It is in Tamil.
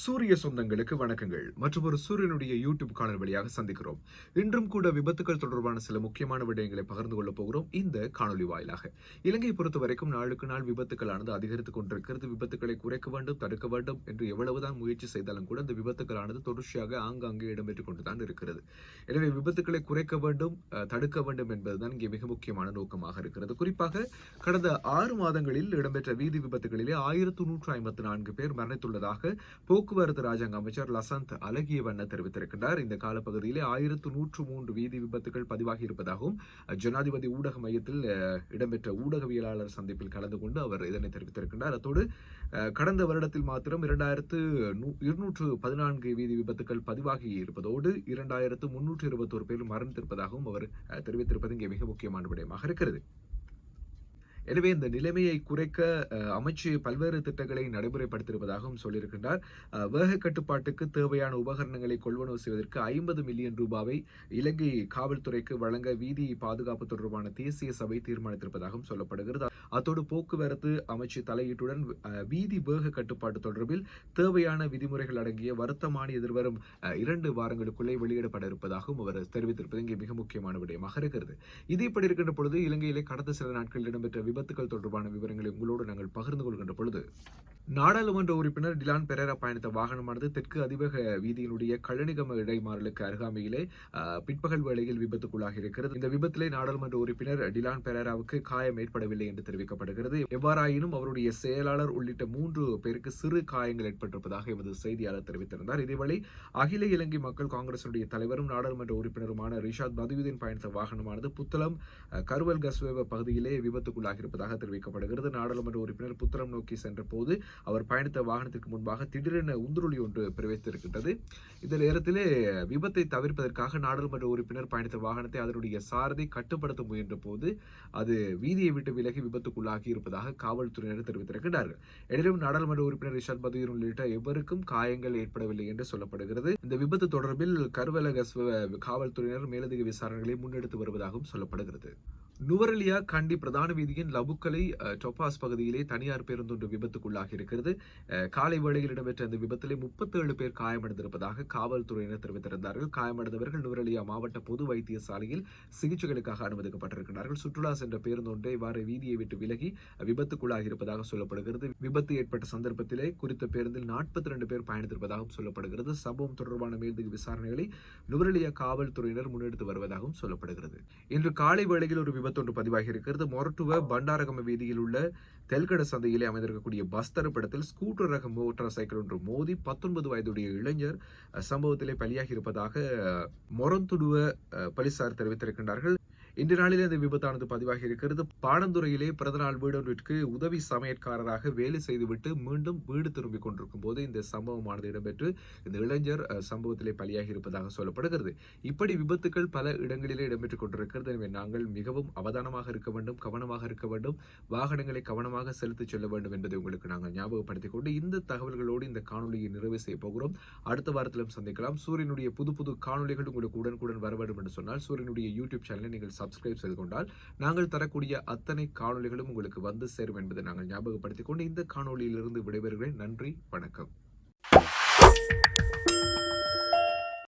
சூரிய சொந்தங்களுக்கு வணக்கங்கள். மற்றும் ஒரு சூரியனுடைய யூடியூப் காணல் வழியாக சந்திக்கிறோம். இன்றும் கூட விபத்துகள் தொடர்பான சில முக்கியமான விடயங்களை பகிர்ந்து கொள்ளப் போகிறோம் இந்த காணொலி வாயிலாக. இலங்கையை பொறுத்த வரைக்கும் நாளுக்கு நாள் விபத்துக்களானது அதிகரித்துக் கொண்டிருக்கிறது. விபத்துக்களை குறைக்க வேண்டும் தடுக்க வேண்டும் என்று எவ்வளவுதான் முயற்சி செய்தாலும் கூட இந்த விபத்துக்களானது தொடர்ச்சியாக ஆங்காங்கே இடம்பெற்றுக் கொண்டுதான் இருக்கிறது. எனவே விபத்துக்களை குறைக்க வேண்டும் தடுக்க வேண்டும் என்பதுதான் இங்கே மிக முக்கியமான நோக்கமாக இருக்கிறது. குறிப்பாக கடந்த ஆறு மாதங்களில் இடம்பெற்ற வீதி விபத்துகளிலே ஆயிரத்து நூற்று ஐம்பத்தி நான்கு பேர் மரணித்துள்ளதாக போக்குவரத்து ராஜாங்க அமைச்சர் லசந்த் அழகியவண்ண தெரிவித்திருக்கின்றார். இந்த காலப்பகுதியிலே ஆயிரத்து நூற்று மூன்று வீதி விபத்துகள் பதிவாகி இருப்பதாகவும் ஜனாதிபதி ஊடக மையத்தில் இடம்பெற்ற ஊடகவியலாளர் சந்திப்பில் கலந்து கொண்டு அவர் இதனை தெரிவித்திருக்கின்றார். அத்தோடு அஹ், கடந்த வருடத்தில் மாத்திரம் இரண்டாயிரத்து இருநூற்று பதினான்கு வீதி விபத்துகள் பதிவாகி இருப்பதோடு இரண்டாயிரத்து முன்னூற்று இருபத்தோரு பேர் மரணித்திருப்பதாகவும் அவர் தெரிவித்திருப்பது இங்கே மிக முக்கியமான விடயமாக இருக்கிறது. எனவே இந்த நிலைமையை குறைக்க அமைச்சு பல்வேறு திட்டங்களை நடைமுறைப்படுத்தியிருப்பதாகவும் சொல்லியிருக்கின்றார். வேக கட்டுப்பாட்டுக்கு தேவையான உபகரணங்களை கொள்வனவு செய்வதற்கு ஐம்பது மில்லியன் ரூபாவை இலங்கை காவல்துறைக்கு வழங்க வீதி பாதுகாப்பு தொடர்பான தேசிய சபை தீர்மானித்திருப்பதாகவும் சொல்லப்படுகிறது. அத்தோடு போக்குவரத்து அமைச்சு தலையீட்டுடன் வீதி வேக கட்டுப்பாட்டு தொடர்பில் தேவையான விதிமுறைகள் அடங்கிய வருத்தமான எதிர்வரும் இரண்டு வாரங்களுக்குள்ளே வெளியிடப்பட இருப்பதாகவும் அவர் தெரிவித்திருப்பது இங்கே மிக முக்கியமான விடயமாக இருக்கிறது. இது இப்படி இருக்கின்ற பொழுது இலங்கையிலே கடந்த சில நாட்களில் இடம்பெற்ற விபத்துகள் தொடர்பான விவரங்களை உங்களோடு நாங்கள் பகிர்ந்து கொள்கின்ற பொழுது நாடாளுமன்ற உறுப்பினர் டிலான் பெரேரா பயணித்த வாகனமானது தெற்கு அதிவேக வீதியினுடைய கழனிகம இடைமாறலுக்கு அருகாமையிலே பிற்பகல் வேளையில் விபத்துக்குள்ளாகி இருக்கிறது. இந்த விபத்திலே நாடாளுமன்ற உறுப்பினர் டிலான் பெரேராவுக்கு காயம் ஏற்படவில்லை என்று தெரிவிக்கப்படுகிறது. எவ்வாறாயினும் அவருடைய செயலாளர் உள்ளிட்ட மூன்று பேருக்கு சிறு காயங்கள் ஏற்பட்டிருப்பதாக எமது செய்தியாளர் தெரிவித்திருந்தார். இதேவேளை அகில இலங்கை மக்கள் காங்கிரசுடைய தலைவரும் நாடாளுமன்ற உறுப்பினருமான ரிஷாத் பதுவுதீன் பயணித்த வாகனமானது புத்தளம் கருவல் கஸ்வேவ பகுதியிலே விபத்துக்குள்ளாகி இருப்பதாக தெரிவிக்கப்படுகிறது. நாடாளுமன்ற உறுப்பினர் புத்திரம் நோக்கி சென்ற போது அவர் பயணித்த வாகனத்திற்கு முன்பாக திடீரென உந்துருளி ஒன்று பிரவேசித்திருக்கின்றது. இந்த நேரத்திலே விபத்தை தவிர்ப்பதற்காக நாடாளுமன்ற உறுப்பினர் பயணித்த வாகனத்தை அதனுடைய சாரதி கட்டுப்படுத்த முயன்ற போது அது வீதியை விட்டு விலகி விபத்துக்குள்ளாகி இருப்பதாக காவல்துறையினர் தெரிவித்திருக்கிறார்கள் எனினும் நாடாளுமன்ற உறுப்பினர் ரிஷாத் பதுவீர் உள்ளிட்ட எவருக்கும் காயங்கள் ஏற்படவில்லை என்று சொல்லப்படுகிறது. இந்த விபத்து தொடர்பில் கருவலக காவல்துறையினர் மேலதிக விசாரணைகளை முன்னெடுத்து வருவதாகவும் சொல்லப்படுகிறது. நுவரலியா கண்டி பிரதான வீதியின் லபுக்கலை டொபாஸ் பகுதியிலே தனியார் பேருந்தொன்று விபத்துக்குள்ளாகி இருக்கிறது. காலை வேளையில் இடம்பெற்ற இந்த விபத்திலே முப்பத்தேழு பேர் காயமடைந்திருப்பதாக காவல்துறையினர் தெரிவித்திருந்தார்கள். காயமடைந்தவர்கள் நுவரலியா மாவட்ட பொது வைத்தியசாலையில் சிகிச்சைகளுக்காக அனுமதிக்கப்பட்டிருக்கிறார்கள். சுற்றுலா சென்ற பேருந்தொன்றை இவ்வாறு வீதியை விட்டு விலகி விபத்துக்குள்ளாகி இருப்பதாக சொல்லப்படுகிறது. விபத்து ஏற்பட்ட சந்தர்ப்பத்திலே குறித்த பேருந்தில் நாற்பத்தி ரெண்டு பேர் பயணித்திருப்பதாகவும் சொல்லப்படுகிறது. சம்பவம் தொடர்பான மேலதிக விசாரணைகளை நுவரலியா காவல்துறையினர் முன்னெடுத்து வருவதாகவும் சொல்லப்படுகிறது. இன்று காலை வேளையில் ஒரு விபத்தொன்று பதிவாகி இருக்கிறது. மொரட்டுவ பண்டாரகம வீதியில் உள்ள தெல்கட சந்தையிலே அமைந்திருக்கக்கூடிய பஸ் தரப்பிடத்தில் ஸ்கூட்டர் ரக மோட்டார் சைக்கிள் ஒன்று மோதி பத்தொன்பது வயதுடைய இளைஞர் சம்பவத்திலே பலியாகி இருப்பதாக மொரந்துடுவ போலீசார் தெரிவித்திருக்கின்றார்கள். இன்று நாளில் இந்த விபத்தானது பதிவாகி இருக்கிறது. பாடந்துறையிலே பிறந்தநாள் வீடொன்றிற்கு உதவி சமையற்காரராக வேலை செய்துவிட்டு மீண்டும் வீடு திரும்பிக் கொண்டிருக்கும் போது இந்த சம்பவமானது இடம்பெற்று இந்த இளைஞர் சம்பவத்திலே பலியாகி இருப்பதாக சொல்லப்படுகிறது. இப்படி விபத்துக்கள் பல இடங்களிலே இடம்பெற்றுக் கொண்டிருக்கிறது. எனவே நாங்கள் மிகவும் அவதானமாக இருக்க வேண்டும் கவனமாக இருக்க வேண்டும். வாகனங்களை கவனமாக செலுத்திச் செல்ல வேண்டும் என்பதை உங்களுக்கு நாங்கள் ஞாபகப்படுத்திக் கொண்டு இந்த தகவல்களோடு இந்த காணொலியை நிறைவு செய்ய போகிறோம். அடுத்த வாரத்திலும் சந்திக்கலாம். சூரியனுடைய புது புது காணொலிகள் உங்களுக்கு உடனுக்குடன் வர வேண்டும் என்று சொன்னால் சூரியனுடைய யூடியூப் சேனலை நீங்கள் சப்ஸ்கிரைப் செய்து கொண்டால் நாங்கள் தரக்கூடிய அத்தனை காணொலிகளும் உங்களுக்கு வந்து சேரும் என்பதை நாங்கள் ஞாபகப்படுத்திக் கொண்டு இந்த காணொலியிலிருந்து விடைபெறுகிறேன். நன்றி வணக்கம்.